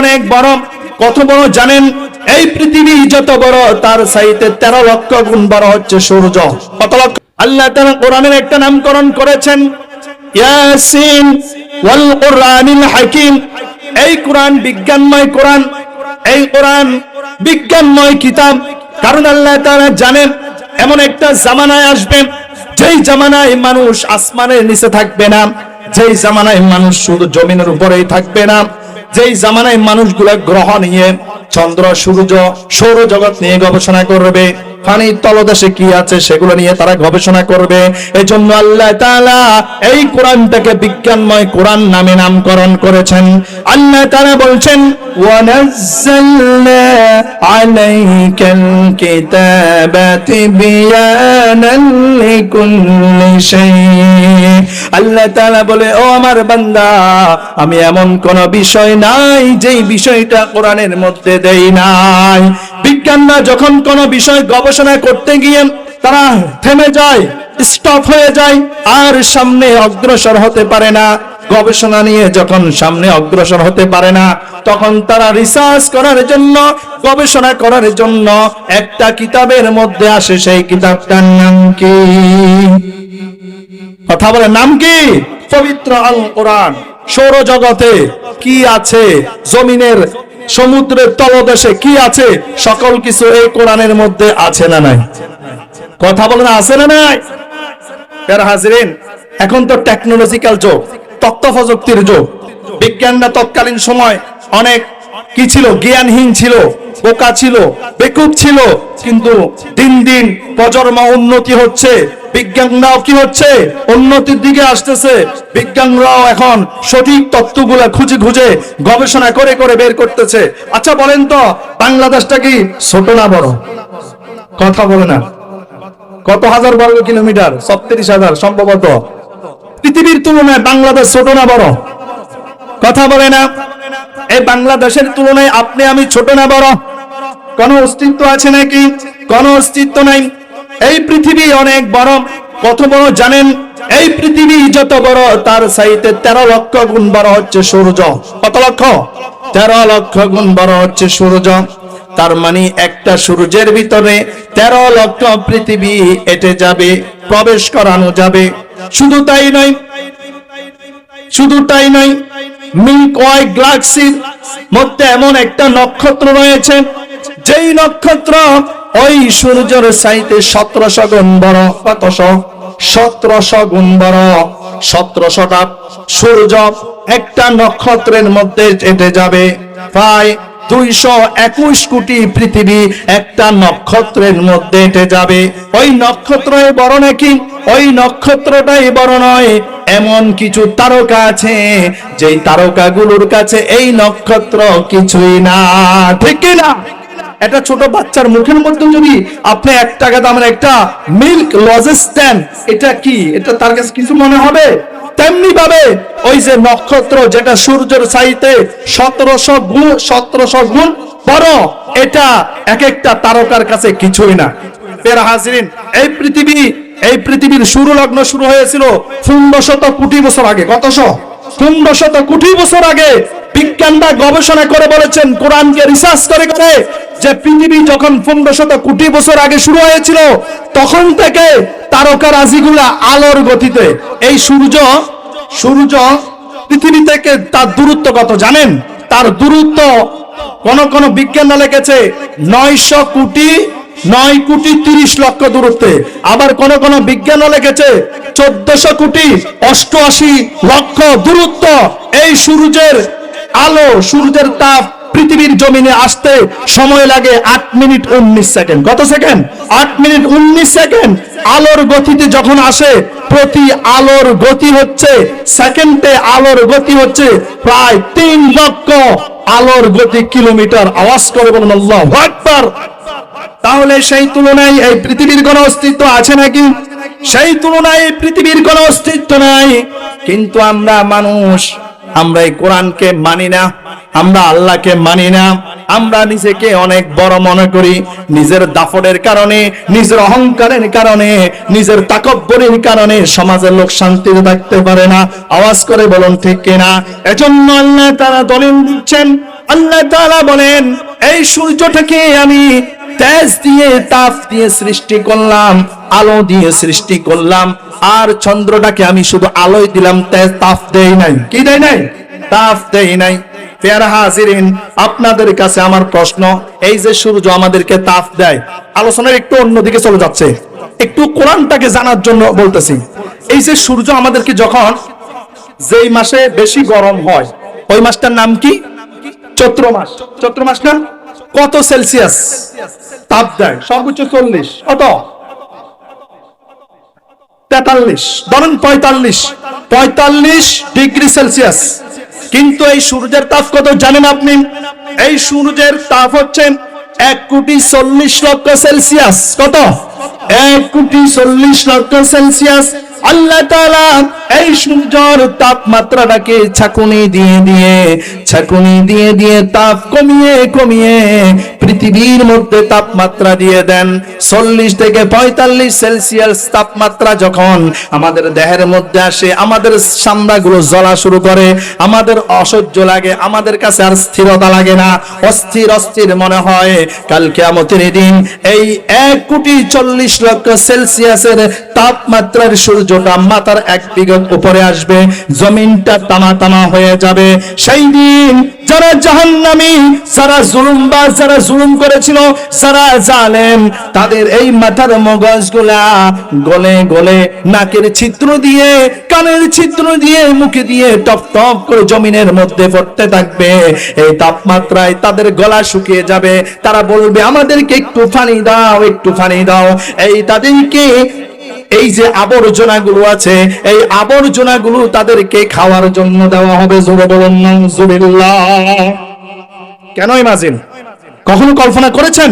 অনেক বড়। কত বড় জানেন? এই পৃথিবী যত বড়, তার সাইতে তেরো লক্ষ গুণ বড় হচ্ছে সূর্য। কত লক্ষ? আল্লাহ তারা কোরআনের একটা নামকরণ করেছেন এই কোরআন বিজ্ঞানময় কোরআন, এই কোরআন বিজ্ঞানময় কিতাব। কারণ আল্লাহ তারা জানেন, এমন একটা জামানায় আসবে, যেই জামানায় মানুষ আসমানের নিচে থাকবে না, যেই জামানায় মানুষ শুধু জমিনের উপরেই থাকবে না। যেই জামানায় মানুষগুলা গ্রহ নিয়ে, চন্দ্র, সূর্য সৌর জগৎ নিয়ে গবেষণা করবে পানির তলদেশে কি আছে সেগুলো নিয়ে তারা গবেষণা করবে এই জন্য আল্লাহ তাআলা এই কোরআনটাকে বিজ্ঞানময় কোরআন নামে নামকরণ করেছেন। আল্লাহ তাআলা বলছেন, ওয়ানাজ্জালনা আলাইকাল কিতাবা তিবয়ানান আল্লাহ তাআলা বলে, ও আমার বান্দা, আমি এমন কোন বিষয় নাই, যেই বিষয়টা কোরআনের মধ্যে দেই নাই। বিজ্ঞানরা যখন কোন বিষয় গবেষণা করতে গিয়ে তারা থেমে যায় স্টপ হয়ে যায়, আর সামনে অগ্রসর হতে পারে না। গবেষণা নিয়ে যখন সামনে অগ্রসর হতে পারে না, তখন তারা রিসার্চ করার জন্য, গবেষণা করার জন্য একটা কিতাবের মধ্যে আসে সেই কিতাবটার নাম কি? কথা বলে নাম কি? পবিত্র আল কোরআন সৌরজগতে কি আছে? জমিনের সমুদ্রের তলদেশে কি আছে? সকল কিছু এই কোরআনের মধ্যে আছে না নাই? কথা বলে না, আছে না নাই? এখন তো টেকনোলজিক্যাল যুগ। তথ্য প্রযুক্তির যুগ। বিজ্ঞানরা তৎকালীন সময় অনেক কি ছিল? জ্ঞানহীন ছিল, বোকা ছিল, বেকুব ছিল, কিন্তু দিন দিন প্রজন্ম উন্নতি হচ্ছে। বিজ্ঞানরাও কি হচ্ছে? উন্নতির দিকে আসতেছে। বিজ্ঞানরাও এখন সঠিক তত্ত্বগুলা খুঁজে খুঁজে গবেষণা করে করে বের করতেছে। আচ্ছা বলেন তো, বাংলাদেশটা কি ছোট না বড়? কথা বলে না। কত হাজার বর্গ কিলোমিটার? ছত্রিশ হাজার, সম্ভবত। পৃথিবীর তুলনায় বাংলাদেশ ছোট না বড়? কথা বলে না। এই বাংলাদেশের তুলনায় আপনি আমি ছোট না বড়? কোন অস্তিত্ব আছে নাকি? কোন অস্তিত্ব নাই। এই পৃথিবী অনেক বড়। কত বড় জানেন? এই পৃথিবী যত বড়, তার সাইতে তেরো লক্ষ গুণ বড় হচ্ছে সূর্য। কত লক্ষ? তেরো লক্ষ গুণ বড় হচ্ছে সূর্য। তার মানে একটা সূর্যের ভিতরে তেরো লক্ষ পৃথিবী এটে যাবে, প্রবেশ করানো যাবে। শুধু তাই নয়, শুধু তাই নয়, মিল্ক ওয়াই গ্যালাক্সির মধ্যে এমন একটা নক্ষত্র রয়েছে, যেই নক্ষত্র ওই সূর্যের সাইতে সতেরোশো গুণ বড়। কতশো সতেরোশো গুণ বড়। সতেরোশোটা সূর্য একটা নক্ষত্রের মধ্যে এটে যাবে। প্রায় দুইশো একুশ কোটি পৃথিবী একটা নক্ষত্রের মধ্যে এটে যাবে। ওই নক্ষত্রই বড় নাকি? ওই নক্ষত্রটাই বড় নয়। এমন কিছু তারকা আছে, যেই তারকাগুলোর কাছে এই নক্ষত্র কিছুই না। ঠিক না? একটা ছোট বাচ্চার মুখের মধ্যে যদি আপনি এক টাকা দামের একটা মিল্ক লজেস দেন, এটা কি? এটা তার কাছে কিছু মনে হবে? তেমনি ভাবে ওই যে নক্ষত্র যেটা সূর্যের চাইতে সতেরোশো গুণ সতেরোশো গুণ বড়, এটা এক একটা তারকার কাছে কিছুই না। হাজিরিন, এই পৃথিবী, এই পৃথিবীর শুরু লগ্ন শুরু হয়েছিল শত কোটি বছর আগে। কতশো পনেরো শত কোটি বছর আগে বিজ্ঞানরা গবেষণা করে বলেছেন, কোরআনকে রিসার্চ করে যে পৃথিবী যখন পনেরো শত কোটি বছর আগে শুরু হয়েছিল, তখন থেকে তারকা রাশিগুলা আলোর গতিতে, এই সূর্য সূর্য পৃথিবী থেকে তার দূরত্ব কত জানেন? তার দূরত্ব কোন কোন বিজ্ঞানরা লিখেছে, নয়শো কোটি, নয় কোটি তিরিশ লক্ষ দূরত্বে। আবার কোন কোন বিজ্ঞানও লিখেছে, চোদ্দশো কোটি অষ্টআশি লক্ষ দূরত্ব। এই সূর্যের আলো, সূর্যের তাপ পৃথিবীর জমিনে আসতে সময় লাগে আট মিনিট উনিশ সেকেন্ড। কত সেকেন্ড? আট মিনিট উনিশ সেকেন্ড। আলোর গতিতে যখন আসে, প্রতি আলোর গতি হচ্ছে সেকেন্ডে আলোর গতি হচ্ছে প্রায় তিন লক্ষ আলোর গতি কিলোমিটার। আওয়াজ করে বলুন, আল্লাহ তাহলে সেই তুলনায় এই পৃথিবীর কোনো অস্তিত্ব আছে নাকি? সেই তুলনায় এই পৃথিবীর কোনো অস্তিত্ব নাই। কিন্তু আমরা মানুষ, আমরা এই কোরআনকে মানি না। আমরা আল্লাহকে মানি না। আমরা নিজেকে অনেক বড় মনে করি। নিজের দাফনের কারণে, নিজের অহংকারের কারণে, নিজের তাকব্বরের কারণে সমাজের লোক শান্তিতে থাকতে পারে না। আওয়াজ করে বলুন, ঠিক কিনা? এজন্য আল্লাহ তারা দলিল দিচ্ছেন। আল্লাহ তাআলা বলেন, এই সূর্যটাকে আমি তেজ দিয়ে, তাপ দিয়ে সৃষ্টি করলাম, আলো দিয়ে সৃষ্টি করলাম, আর চন্দ্রটাকে আমি শুধু আলোয় দিলাম, তেজ তাপ দেই নাই। কি দেই নাই? তাপ দেই নাই। পেয়ারা হাজিরিন, আপনাদের কাছে আমার প্রশ্ন, এই যে সূর্য আমাদেরকে তাপ দেয়, আলোচনার একটু অন্যদিকে চলে যাচ্ছে। একটু কোরআনটাকে জানার জন্য বলতেছি। এই যে সূর্য আমাদেরকে যখন যেই মাসে বেশি গরম হয়, ওই মাসটার নাম কি? চৈত্র মাস। চৈত্র মাস না? কত সেলসিয়াস? তাপ দেয়, সর্বোচ্চ চল্লিশ। কত? তেতাল্লিশ। ধরেন পঁয়তাল্লিশ। পঁয়তাল্লিশ ডিগ্রি সেলসিয়াস। কিন্তু এই সূর্যের তাপ কত জানেন আপনি? এই সূর্যের তাপ হচ্ছে এক কোটি চল্লিশ লক্ষ সেলসিয়াস। কত? এক কোটি চল্লিশ লক্ষ সেলসিয়াস। আল্লাহ তাআলা এই সূর্যের তাপমাত্রাটাকে ছাকুনি দিয়ে দিয়ে, ছাকুনি দিয়ে দিয়ে তাপ কমিয়ে কমিয়ে পৃথিবীর মধ্যে তাপমাত্রা দিয়ে দেন। চল্লিশ থেকে পঁয়তাল্লিশ সেলসিয়াস তাপমাত্রা যখন আমাদের দেহের মধ্যে আসে, আমাদের চামড়াগুলো জ্বলা শুরু করে, আমাদের অসহ্য লাগে, আমাদের কাছে আর স্থিরতা লাগে না, অস্থির অস্থির মনে হয় কালকে কেয়ামতের দিন এই এক কোটি চল্লিশ লক্ষ সেলসিয়াসের তাপমাত্রার সূর্যটা মাথার এক বিগত উপরে আসবে, জমিনটা তামা তামা হয়ে যাবে। সেই দিন যারা জাহান্নামী, যারা জুলুমবাজ, যারা জুলুম করেছিল, যারা জালেম, তাদের এই মাথার মগজগুলা গলে গলে নাকের দিয়ে, কানের দিয়ে, মুখে দিয়ে টপ টপ করে জমিনের মধ্যে পড়তে থাকবে। এই তাপমাত্রায় তাদের গলা শুকিয়ে যাবে। তারা বলবে, আমাদেরকে একটু পানি দাও, একটু পানি দাও। এই তাদেরকে এই যে আবর্জনাগুলো আছে, এই আবর্জনাগুলো তাদেরকে খাওয়ার জন্য দেওয়া হবে জোরে বলুন কেন কখনো কল্পনা করেছেন?